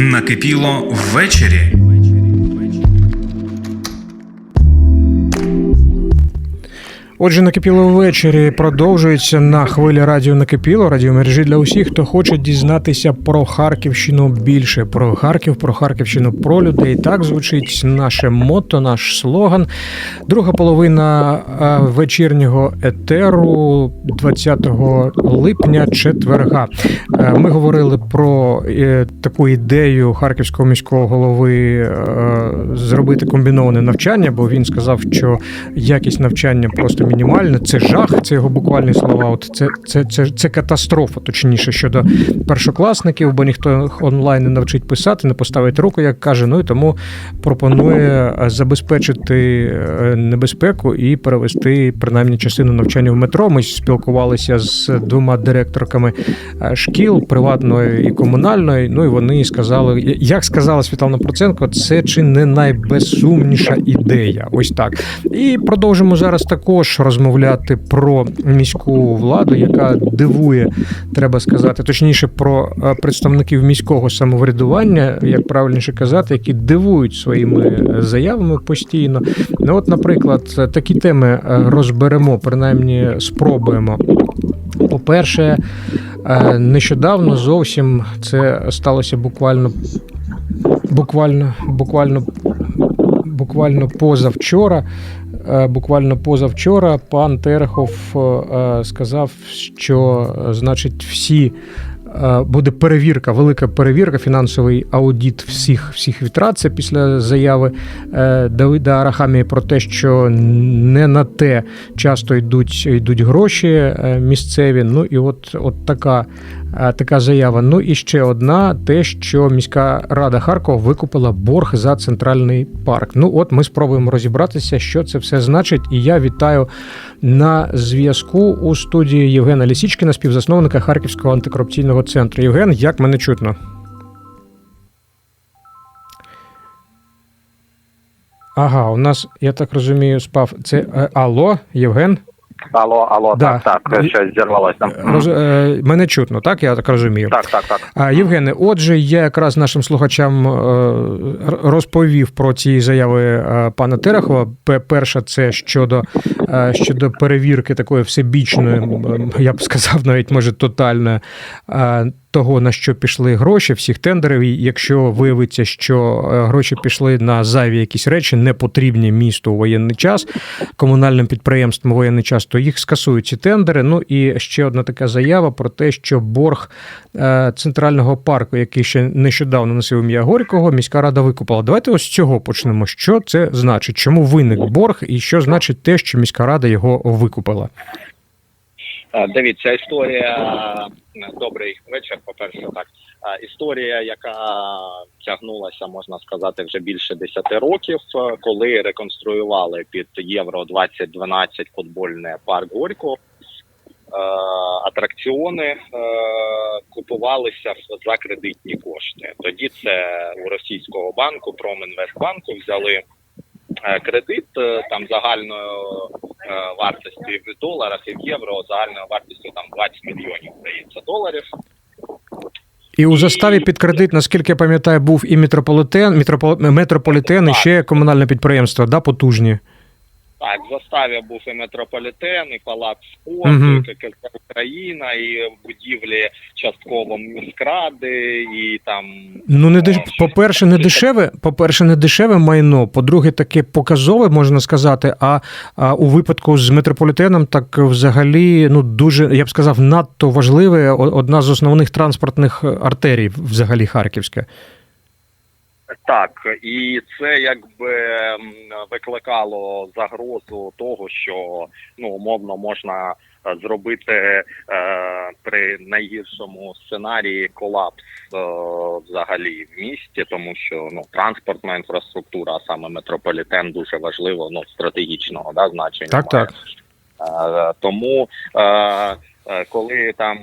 Накипіло ввечері. Отже, накипіло ввечері продовжується на хвилі радіо накипіло, радіомережі для усіх, хто хоче дізнатися про Харківщину більше, про Харків, про Харківщину, про людей. Так звучить наше мото, наш слоган. Друга половина е, вечірнього етеру 20 липня, четверга. Е, Ми говорили про е, таку ідею харківського міського голови зробити комбіноване навчання, бо він сказав, що якість навчання просто мінімальна. Це жах, це його буквальні слова. От це, це, це, це катастрофа, точніше, щодо першокласників, бо ніхто онлайн не навчить писати, не поставить руку, як каже. Ну і тому пропонує е, забезпечити е, небезпеку і перевести принаймні частину навчання в метро. Ми спілкувалися з двома директорками е, шкіл приватної і комунальної. Ну і вони сказали, як сказала Світлана Проценко, це чи не найбезсумніша ідея. Ось так. І продовжимо зараз також розмовляти про міську владу, яка дивує, треба сказати, точніше про е, представників міського самоврядування, як правильніше казати, які дивують своїми е, заявами постійно. Ну, от, наприклад, такі теми е, розберемо, принаймні спробуємо. По-перше, е, нещодавно зовсім це сталося буквально буквально, буквально, буквально позавчора. Е, Буквально позавчора пан Терехов е, сказав, що е, значить всі е, буде перевірка, велика перевірка, фінансовий аудіт всіх всіх витрат. Це після заяви е, Давида Арахамії про те, що не на те часто йдуть, йдуть гроші е, місцеві. Ну і от, от така, е, така заява. Ну і ще одна: те, що міська рада Харкова викупила борг за центральний парк. Ну от ми спробуємо розібратися, що це все значить. І я вітаю на зв'язку у студії Євгена Лісічкіна, співзасновника Харківського антикорупційного центру. Євген, як мене чутно? Ага, у нас, я так розумію, спав. Це е, Алло, Євген? Алло, алло, Да. так, так, щось зірвалося. Роз, е, мене чутно, так? Я так розумію. Так, так, так. А, Євгене, отже, я якраз нашим слухачам е, розповів про ці заяви е, пана Терехова. Перша це щодо, е, щодо перевірки такої всебічної, я б сказав, навіть може тотальної. Того на що пішли гроші, всіх тендерів. Якщо виявиться, що е, гроші пішли на зайві якісь речі, не потрібні місту у воєнний час, комунальним підприємствам у воєнний час, то їх скасують ці тендери. Ну і ще одна така заява про те, що борг е, центрального парку, який ще нещодавно носив ім'я Горького, міська рада викупила. Давайте ось з цього почнемо. Що це значить? Чому виник борг, і що значить те, що міська рада його викупила? Дивіться, історія добрий вечір. По перше, так історія, яка тягнулася, можна сказати, вже більше 10 років, коли реконструювали під Євро 2012 футбольний парк Горького. Е, Атракціони купувалися за кредитні кошти. Тоді це у російського банку Промінвестбанку взяли кредит е, там загальною е, вартості в доларах і в євро загальною вартістю там 20 мільйонів здається доларів. І у заставі під кредит, наскільки я пам'ятаю, був і метрополітен, метрополі- метрополітен, і ще комунальне підприємство, да, потужні. Так, в заставі був і метрополітен, і палац спорту, Мгм. і ККК Україна, і будівлі частково міськради, і там Ну, не деш... е, по-перше, не дешеве, по-перше, не дешеве майно. По-друге, таке показове, можна сказати. А, а у випадку з метрополітеном, так взагалі, ну дуже, я б сказав, надто важливе, одна з основних транспортних артерій, взагалі Харківська. Так, і це якби викликало загрозу того, що ну умовно можна е, зробити е, при найгіршому сценарії колапс е, взагалі в місті, тому що ну транспортна інфраструктура, а саме метрополітен, дуже важливо, ну стратегічного да значення. Так, має. так. Е, Тому е, е, коли там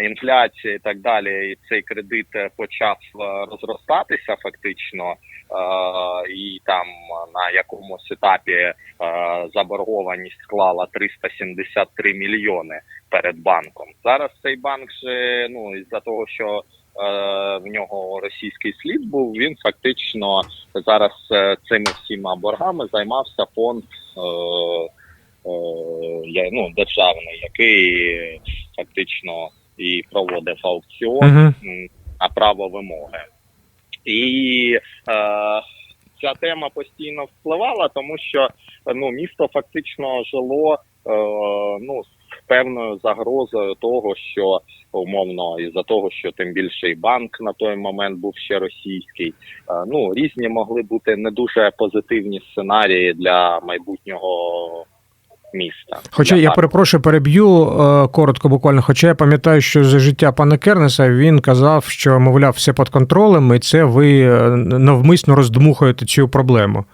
інфляція і так далі, і цей кредит е, почав е, розростатися фактично, е, і там на якомусь етапі е, заборгованість склала 373 мільйони перед банком. Зараз цей банк же ну із-за того, що в нього російський слід був. Він фактично зараз е, цими всіма боргами займався фонд е, е, ну, державний, який фактично і проводив аукціон Угу. м, на право вимоги. І е, ця тема постійно впливала, тому що ну, місто фактично жило е, ну, з певною загрозою того, що умовно із-за того, що тим більше і банк на той момент був ще російський. Е, ну, різні могли бути не дуже позитивні сценарії для майбутнього міста. Хоча я перепрошую, переб'ю е, коротко, буквально. Хоча я пам'ятаю, що за життя пана Кернеса він казав, що мовляв, все під контролем, і це ви е, навмисно роздмухуєте цю проблему.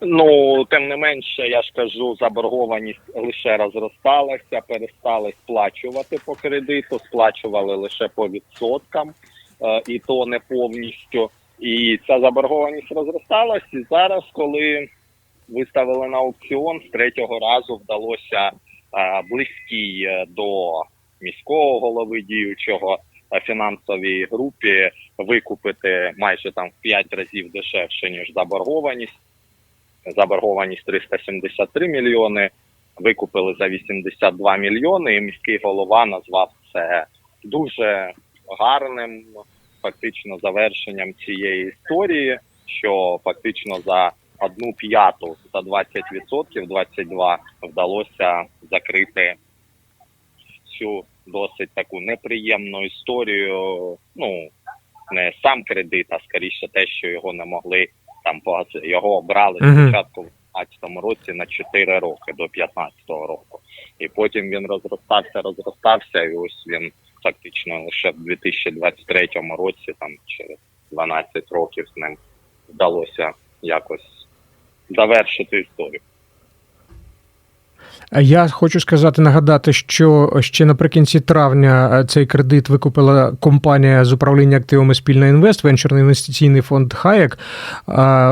Ну, тим не менше, я ж кажу, заборгованість лише розросталася, перестали сплачувати по кредиту, сплачували лише по відсоткам, е, і то не повністю. І ця заборгованість розросталась. І зараз, коли виставили на аукціон, з третього разу вдалося е, близькій е, до міського голови діючого е, фінансовій групі викупити майже там в 5 разів дешевше ніж заборгованість. Заборгованість 373 мільйони, викупили за 82 мільйони, і міський голова назвав це дуже гарним, фактично завершенням цієї історії, що фактично за одну п'яту за 20%, 22 вдалося закрити цю досить таку неприємну історію. Ну не сам кредит, а скоріше те, що його не могли там погасити. Його обрали Мгм. спочатку в 2015 році на 4 роки до 2015 року. І потім він розростався, розростався, і ось він фактично лише в 2023 році, там через 12 років з ним вдалося якось завершити історію. Я хочу сказати, нагадати, що ще наприкінці травня е, цей кредит викупила компанія з управління активами спільна інвест, венчурний інвестиційний фонд Хаєк,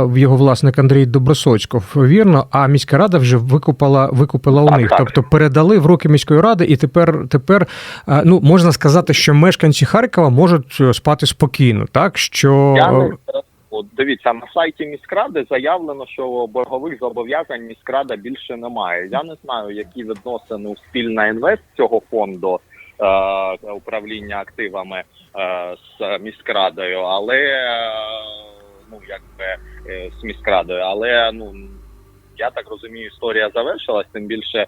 в його власник Андрій Добросоцьков. Вірно, а міська рада вже викупила, викупила у них. Тобто передали в руки міської ради, і тепер, тепер е, ну можна сказати, що мешканці Харкова можуть е, спати спокійно, так що Я не От дивіться на сайті міськради заявлено, що боргових зобов'язань міськрада більше немає. Я не знаю, які відносини у спільна інвест цього фонду е, управління активами е, з міськрадою, але е, ну якби е, з міськрадою, але ну я так розумію, історія завершилась. Тим більше е,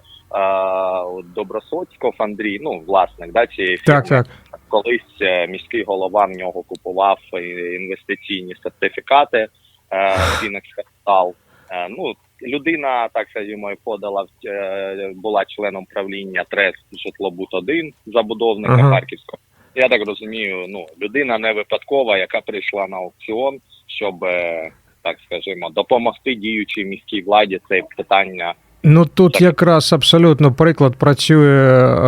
Добросоцьков Андрій, ну власник да цієї фірми, так, так. Колись е, міський голова в нього купував інвестиційні сертифікати е, Phoenix Capital. Е, Ну людина, так скажімо, подала була членом правління Трест Житлобут 1 забудовника Ага. Харківського. Я так розумію, ну людина не випадкова, яка прийшла на аукціон, щоб так скажімо, допомогти діючій міській владі це питання Ну тут якраз абсолютно приклад працює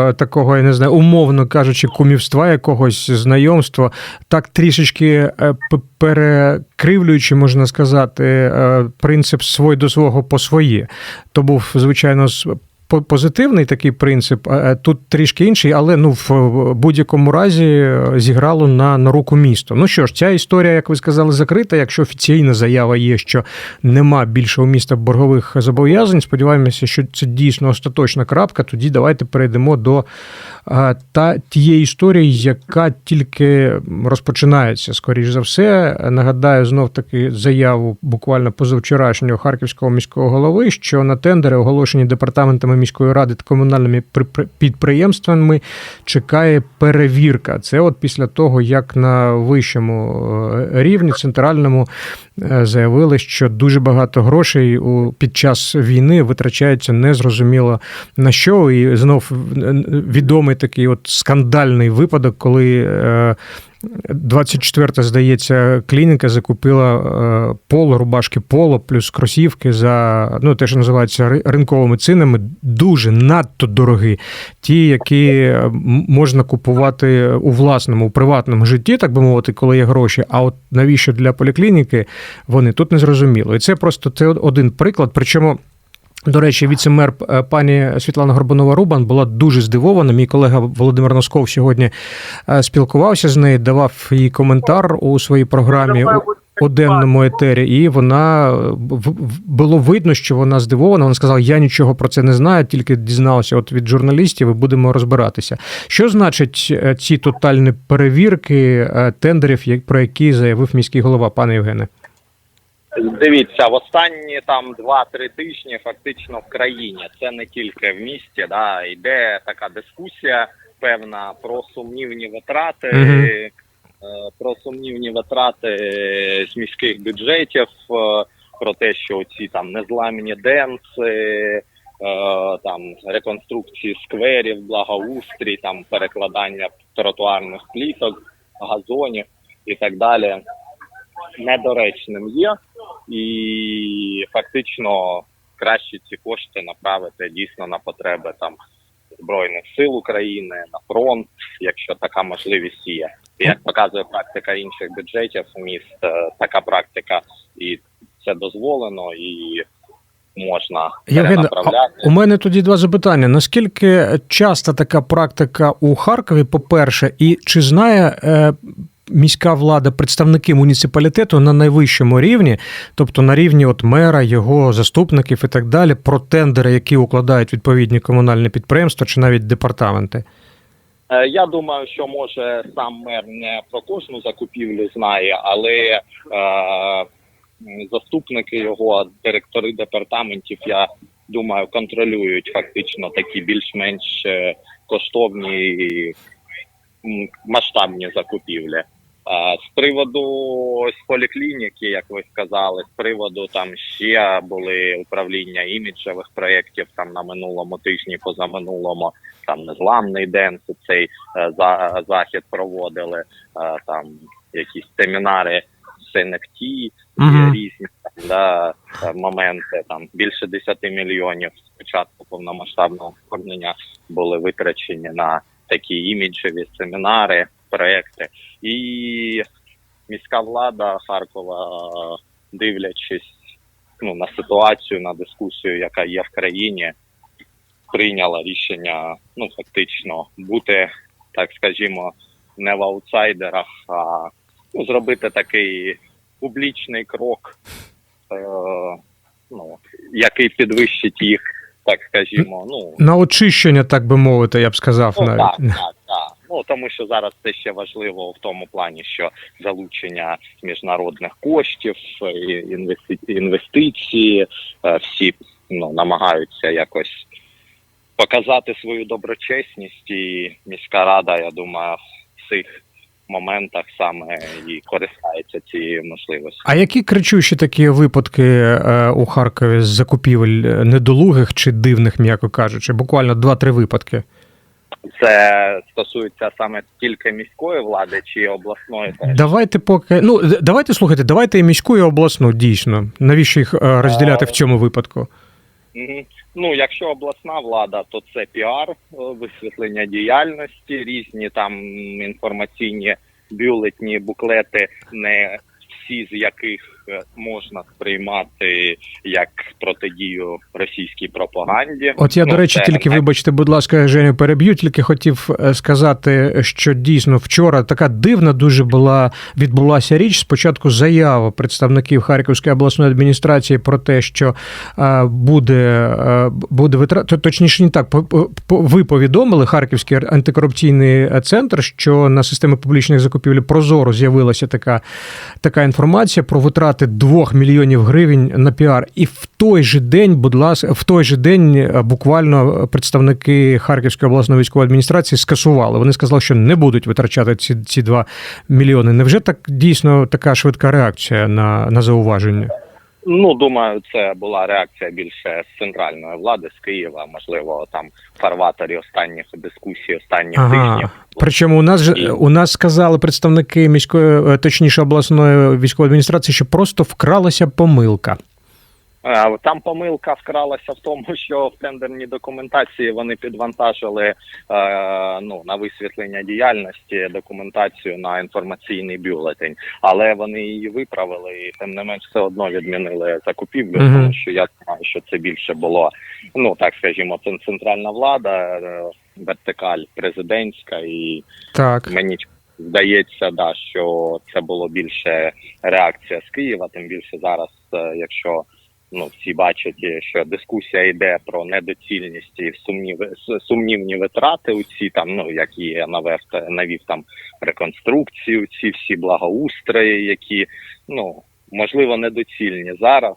е, такого, я не знаю, умовно кажучи, кумівства якогось знайомства, так трішечки е, перекривлюючи, можна сказати, е, принцип свой до свого по своє. То був, звичайно, позитивний такий принцип, е, тут трішки інший, але ну в будь-якому разі е, зіграло на, на руку місто. Ну що ж, ця історія, як ви сказали, закрита. Якщо офіційна заява є, що нема більше у міста боргових зобов'язань, сподіваємося, що це дійсно остаточна крапка. Тоді давайте перейдемо до та тієї історії, яка тільки розпочинається, скоріш за все. Нагадаю, знов таки заяву буквально позавчорашнього харківського міського голови, що на тендери, оголошені департаментами міської ради та комунальними при- підприємствами, чекає перевірка. Це от після того, як на вищому е, рівні центральному заявили, що дуже багато грошей у під час війни витрачається незрозуміло на що. І знов е, відомий такий от скандальний випадок, коли. Е, 24-та, здається, клініка закупила е, поло, рубашки поло, плюс кросівки за ну, те, що називається ринковими цінами, дуже надто дорогі. Ті, які е, можна купувати у власному, у приватному житті, так би мовити, коли є гроші. А от навіщо для поліклініки вони тут не зрозуміло. І це просто це один приклад. Причому. До речі, віце-мер е, пані Світлана Горбунова Рубан була дуже здивована. Мій колега Володимир Носков сьогодні е, спілкувався з нею, давав їй коментар у своїй програмі у денному етері, і вона було видно, що вона здивована. Вона сказала: Я нічого про це не знаю, тільки дізналася от від журналістів і будемо розбиратися. Що значить е, ці тотальні перевірки тендерів, про які заявив міський голова, пане Євгене? Дивіться, в останні там 2-3 тижні фактично в країні, це не тільки в місті, да, йде така дискусія певна про сумнівні витрати, Мгм. е, про сумнівні витрати з міських бюджетів, е, про те, що ці там незламні денси, е, там реконструкції скверів, благоустрій, там перекладання тротуарних пліток, газонів і так далі недоречним є, і фактично краще ці кошти направити дійсно на потреби там збройних сил України, на фронт, якщо така можливість є. Як показує практика інших бюджетів міст, е, така практика і це дозволено і можна Євген, у мене тоді два запитання. Наскільки часто така практика у Харкові, по-перше, і чи знає е, міська влада представники муніципалітету на найвищому рівні, тобто на рівні от мера, його заступників і так далі, про тендери, які укладають відповідні комунальні підприємства чи навіть департаменти? Е, Я думаю, що може сам мер не про кожну закупівлю знає, але е, заступники його, директори департаментів, я думаю, контролюють фактично такі більш-менш е, коштовні масштабні закупівлі. З приводу ось поліклініки, як ви сказали, з приводу там ще були управління іміджевих проєктів там на минулому тижні, позаминулому там незламний день, цей е, за, захід проводили, е, там якісь семінари з NFT, Мгм. різні там, да, е, моменти. Там більше 10 мільйонів з початку повномасштабного вторгнення були витрачені на такі іміджеві семінари, проекти. І міська влада Харкова, дивлячись ну, на ситуацію, на дискусію, яка є в країні, прийняла рішення ну фактично бути, так скажімо, не в аутсайдерах, а ну, зробити такий публічний крок, е, ну, який підвищить їх, так скажімо, ну На очищення, так би мовити, я б сказав Ну, навіть. так, так. Ну тому що зараз це ще важливо в тому плані, що залучення міжнародних коштів, е, інвести- інвестиції, е, всі ну, намагаються якось показати свою доброчесність, і міська рада, я думаю, в цих моментах саме і користається цією можливістю. А які кричущі такі випадки е, у Харкові з закупівель недолугих чи дивних, м'яко кажучи, буквально два-три випадки? Це стосується саме тільки міської влади чи обласної теж? Давайте поки ну давайте слухайте, давайте і міську, і обласну дійсно. Навіщо їх е, розділяти в цьому випадку? Ну, якщо обласна влада, то це піар, е, висвітлення діяльності, різні там інформаційні бюлетні, буклети, не всі з яких е, можна сприймати як протидію російській пропаганді. От я, до Ну, речі, це тільки вибачте, будь ласка, Женю, переб'ю. Тільки хотів е, сказати, що дійсно вчора така дивна дуже була відбулася річ. Спочатку заява представників Харківської обласної адміністрації про те, що е, буде, буде витрат, точніше, не так. Ви повідомили Харківський антикорупційний центр, що на системі публічних закупівель Прозоро з'явилася така, така інформація про витрати 2 мільйонів гривень на піар. І в той же день, будь ласка, в той же день е, буквально представники Харківської обласної військової адміністрації скасували. Вони сказали, що не будуть витрачати ці, ці 2 мільйони. Невже так дійсно така швидка реакція на, на зауваження? Ну, думаю, це була реакція більше з центральної влади з Києва, можливо, там фарватері останніх дискусій, останніх Ага. тижнів. Причому у нас же у нас сказали представники міської, е, точніше обласної військової адміністрації, що просто вкралася помилка. Е, Там помилка вкралася в тому, що в тендерній документації вони підвантажили е, ну, на висвітлення діяльності документацію на інформаційний бюлетень, але вони її виправили і тим не менш все одно відмінили закупівлю, тому що я знаю, що це більше було, ну так скажімо, це центральна влада, е, вертикаль президентська і Так. Мені здається, да, що це було більше реакція з Києва, тим більше зараз, якщо ну всі бачать, що дискусія йде про недоцільність і сумніви сумнівні витрати. У ці там, ну які я навев навів там реконструкцію, ці всі благоустрої, які ну можливо недоцільні зараз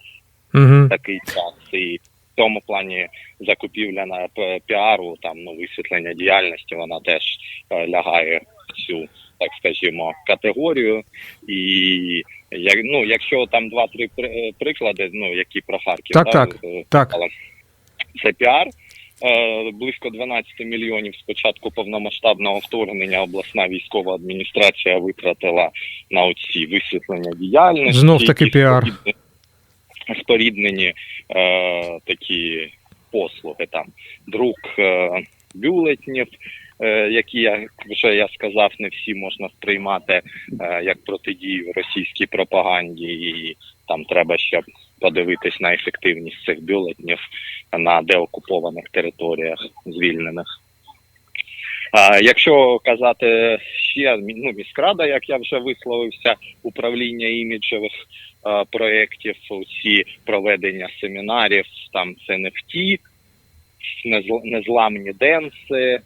Угу. такий час і. В цьому плані закупівля на піару, там ну висвітлення діяльності, вона теж е, лягає в цю, так скажімо, категорію. І як ну, якщо там два-три при- приклади, ну які про Харків, Так, так, е, так. це піар. Е, Близько 12 мільйонів з початку повномасштабного вторгнення обласна військова адміністрація витратила на оці висвітлення діяльності. Знов таки піар. споріднені- е, такі послуги, там друк е, бюлетнів, е, які я вже я сказав, не всі можна сприймати е, як протидію російській пропаганді, і там треба ще подивитись на ефективність цих бюлетнів на деокупованих територіях звільнених. Якщо казати ще ну, міськрада, як я вже висловився, управління іміджевих е, проєктів, усі проведення семінарів, там це нефті, незл- незламні денси,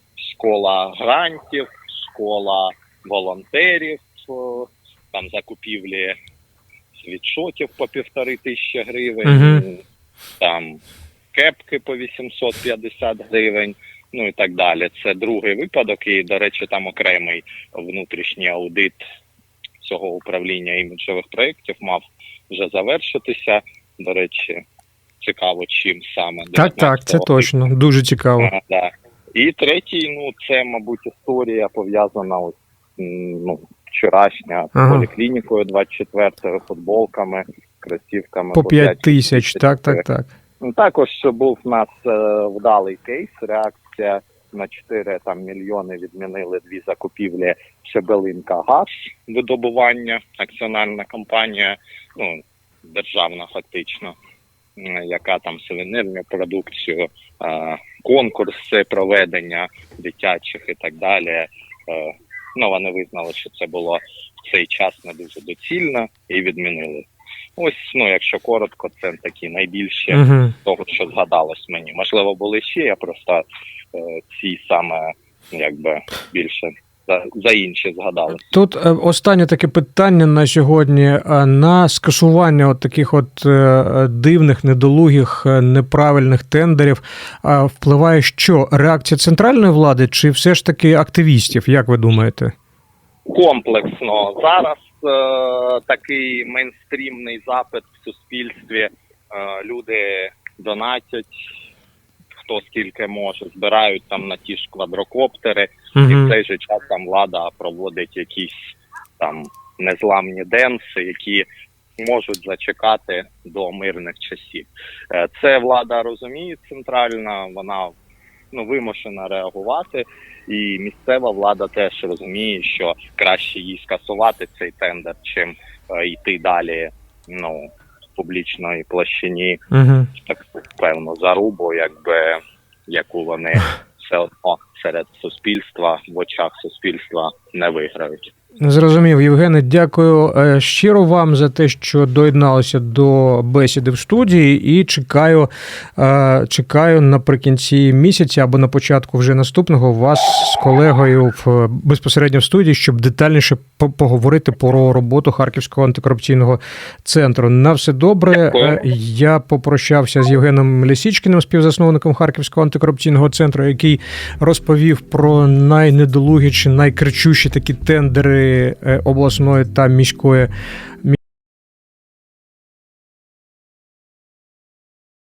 школа грантів, школа волонтерів, там закупівлі світшотів по півтори тисячі гривень, Мгм. там кепки по 850 гривень. Ну і так далі. Це другий випадок, і, до речі, там окремий внутрішній аудит цього управління іміджових проєктів мав вже завершитися. До речі, цікаво, чим саме Так, так, це точно. Дуже цікаво. Ага, да. І третій, ну це, мабуть, історія пов'язана ось, ну, вчорашня з Ага. поліклінікою 24 футболками, кросівками По 5 тисяч, так, так, так. Ну, Також був у нас е, вдалий кейс. Реакція на 4 там мільйони відмінили дві закупівлі Шебелинка Газ видобування, акціональна компанія, ну державна фактично, яка там сувенірну продукцію, конкурси проведення дитячих і так далі. Е, ну вони визнали, що це було в цей час не дуже доцільно і відмінили. Ось, ну якщо коротко, це такі найбільші Угу. того, що згадалось мені. Можливо, були ще, я просто е, ці саме якби більше за, за інші згадали. Тут е, останнє таке питання на сьогодні Е, на скасування от таких от е, дивних, недолугих, неправильних тендерів впливає що? Реакція центральної влади чи все ж таки активістів? Як ви думаєте? Комплексно зараз е, такий мейнстрімний запит в суспільстві. Е, люди донатять. Хто скільки може, збирають там на ті ж квадрокоптери, і в Угу. цей же час там влада проводить якісь там незламні денси, які можуть зачекати до мирних часів. Е, Це влада розуміє центральна, вона ну вимушена реагувати, і місцева влада теж розуміє, що краще їй скасувати цей тендер, чим е, йти далі. Ну публічної площині Угу. так певно зарубу, якби яку вони все одно серед суспільства в очах суспільства не виграють. Зрозумів, Євгене, дякую е, щиро вам за те, що доєдналися до бесіди в студії, і чекаю, е, чекаю наприкінці місяця або на початку вже наступного вас з колегою в безпосередньо в студії, щоб детальніше по- поговорити про роботу Харківського антикорупційного центру. На все добре. Дякую. Е, Я попрощався з Євгеном Лісічкіним, співзасновником Харківського антикорупційного центру, який розповів про найнедолугіші, найкричущі такі тендери е, обласної та міської